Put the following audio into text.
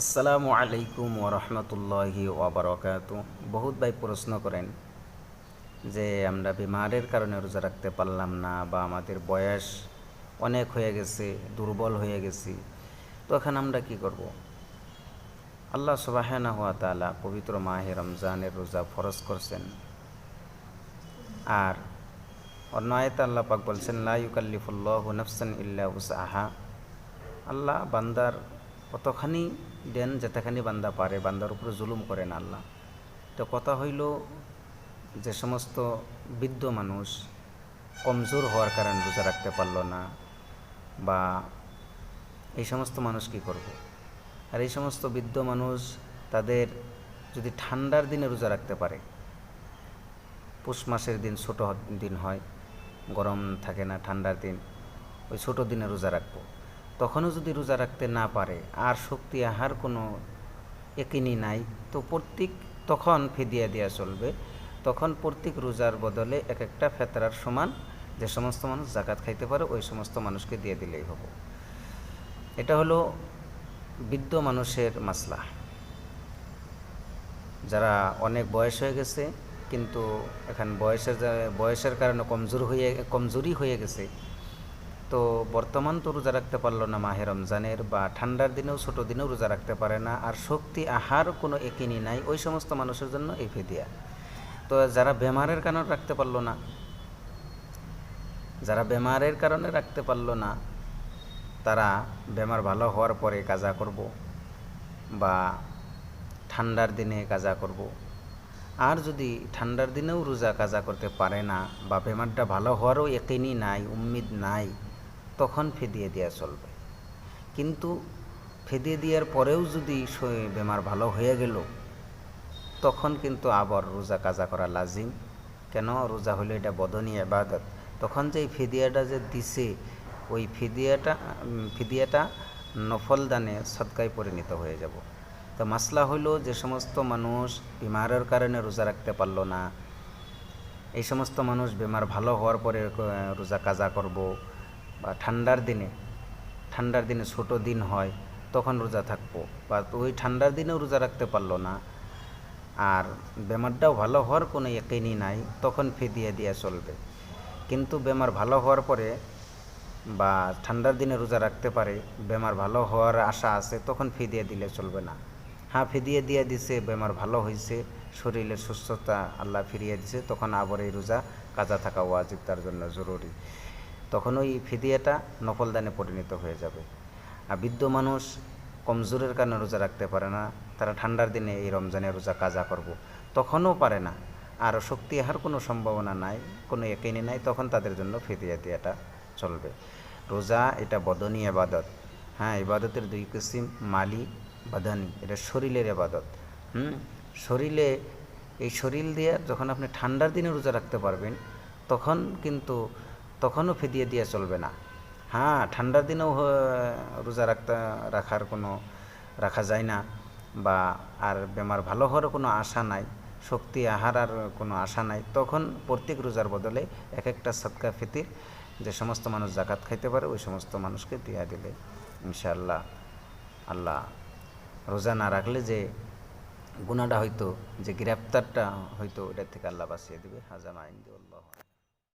আসসালামু আলাইকুম ওরহমতুল্লাহি ওবরকাত বহুত ভাই প্রশ্ন করেন যে, আমরা বিমারের কারণে রোজা রাখতে পারলাম না বা আমাদের বয়স অনেক হয়ে গেছে, দুর্বল হয়ে গেছি, তো এখন আমরা কি করব? আল্লাহ সুবাহানা হাত তালা পবিত্র মাহে রমজানের রোজা ফরজ করছেন। আর অন্য আল্লাহ পাক বলছেন, লা ইউকাল্লিফুল্লাহ নফসান ইল্লা উসাহা আল্লাহ বান্দার কতখানি দেন যেতেখানি বান্দা পারে, বান্দার উপরে জুলুম করেন আল্লাহ। তো কথা হইল যে সমস্ত বৃদ্ধ মানুষ কমজোর হওয়ার কারণে রোজা রাখতে পারল না, বা এই সমস্ত মানুষ কি করব? আর এই সমস্ত বৃদ্ধ মানুষ তাদের যদি ঠান্ডার দিনে রোজা রাখতে পারে, পুষ মাসের দিন ছোট দিন হয়, গরম থাকে না ঠান্ডার দিন, ওই ছোট দিনে রোজা রাখব। তখনও যদি রোজা রাখতে না পারে, আর শক্তি আহার কোনো একিনি নাই, তো প্রত্যেক তখন ফিদিয়া দেওয়া চলবে। তখন প্রত্যেক রোজার বদলে এক একটা ফেতরার সমান যে সমস্ত মানুষ জাকাত খাইতে পারে, ওই সমস্ত মানুষকে দিয়ে দিলেই হব। এটা হলো বৃদ্ধ মানুষের মাসলা। যারা অনেক বয়স হয়ে গেছে, কিন্তু এখন বয়সের বয়সের কারণে কমজোর হয়ে কমজোরি হয়ে গেছে তো বর্তমান তো রোজা রাখতে পারল না মাহে রমজানের বা ঠান্ডার দিনেও ছোট দিনেও রোজা রাখতে পারে না আর শক্তি আহার কোনো একিনি নাই ওই সমস্ত মানুষের জন্য এই ফেদিয়া। তো যারা বেমারের কারণে রাখতে পারল না, যারা বেমারের কারণে রাখতে পারল না, তারা বেমার ভালো হওয়ার পরে কাজা করব বা ঠান্ডার দিনে কাজা করব। আর যদি ঠান্ডার দিনেও রোজা কাজা করতে পারে না বা বেমারটা ভালো হওয়ারও একেনি নাই, উম্মিদ নাই তখন ফেদিয়ে দেওয়া চলবে। কিন্তু ফেদিয়ে দেওয়ার পরেও যদি বেমার ভালো হয়ে গেল, তখন কিন্তু আবার রোজা কাজা করা লাজিম। কেন? রোজা হলে এটা বদনী আবাদত। তখন যে ফিদিয়াটা যে দিছে, ওই ফিদিয়াটা ফিদিয়াটা নফল দানে সৎকায় পরিণত হয়ে যাব। তো মাসলা হলো যে সমস্ত মানুষ বিমারের কারণে রোজা রাখতে পারল না, এই সমস্ত মানুষ বেমার ভালো হওয়ার পরে রোজা কাজা করব বা ঠান্ডার দিনে ঠান্ডার দিনে ছোট দিন হয়, তখন রোজা থাকব। বা ওই ঠান্ডার দিনেও রোজা রাখতে পারল না, আর বেমারটাও ভালো হওয়ার কোনো একেনি নাই, তখন ফিদিয়ে দিয়ে চলবে। কিন্তু বেমার ভালো হওয়ার পরে বা ঠান্ডার দিনে রোজা রাখতে পারে, বেমার ভালো হওয়ার আশা আছে, তখন ফিদিয়ে দিলে চলবে না। হ্যাঁ ফিদিয়ে দিয়ে দিছে, বেমার ভালো হয়েছে শরীরের সুস্থতা আল্লাহ ফিরিয়ে দিছে, তখন আবার এই রোজা কাজা থাকা ওয়াজিব তার জন্য জরুরি। তখন ওই ফিদিয়াটা নফল দানে পরিণত হয়ে যাবে। আর বৃদ্ধ মানুষ কমজোরের কারণে রোজা রাখতে পারে না। তারা ঠান্ডার দিনে এই রমজানে রোজা কাজা করব। তখনও পারে না। আর শক্তি আহার কোনো সম্ভাবনা নাই, কোনো একেনি নাই। তখন তাদের জন্য ফিদিয়া দিয়াটা চলবে। রোজা এটা বদনী আবাদত। হ্যাঁ ইবাদতের দুই কিসিম, মালি বাদানি এটা শরীরের আবাদত। হুম? শরীরে, এই শরীর দিয়ে যখন আপনি ঠান্ডার দিনে রোজা রাখতে পারবেন, তখন কিন্তু তখনও ফিদিয়ে দিয়ে চলবে না। হ্যাঁ ঠান্ডার দিনেও রোজা রাখতে, রাখার কোনো, রাখা যায় না বা আর বেমার ভালো হওয়ার কোনো আশা নাই, শক্তি আহার আর কোনো আশা নাই। তখন প্রত্যেক রোজার বদলে এক একটা সৎকা ফিতির যে সমস্ত মানুষ জাকাত খাইতে পারে, ওই সমস্ত মানুষকে দিয়া দিলে ইনশাআল্লাহ। আল্লাহ রোজা না রাখলে যে গুণাটা হয়তো, যে গ্রেপ্তারটা হয়তো ওটার থেকে আল্লাহ বাঁচিয়ে দেবে। হাজামা আইন আল্লাহ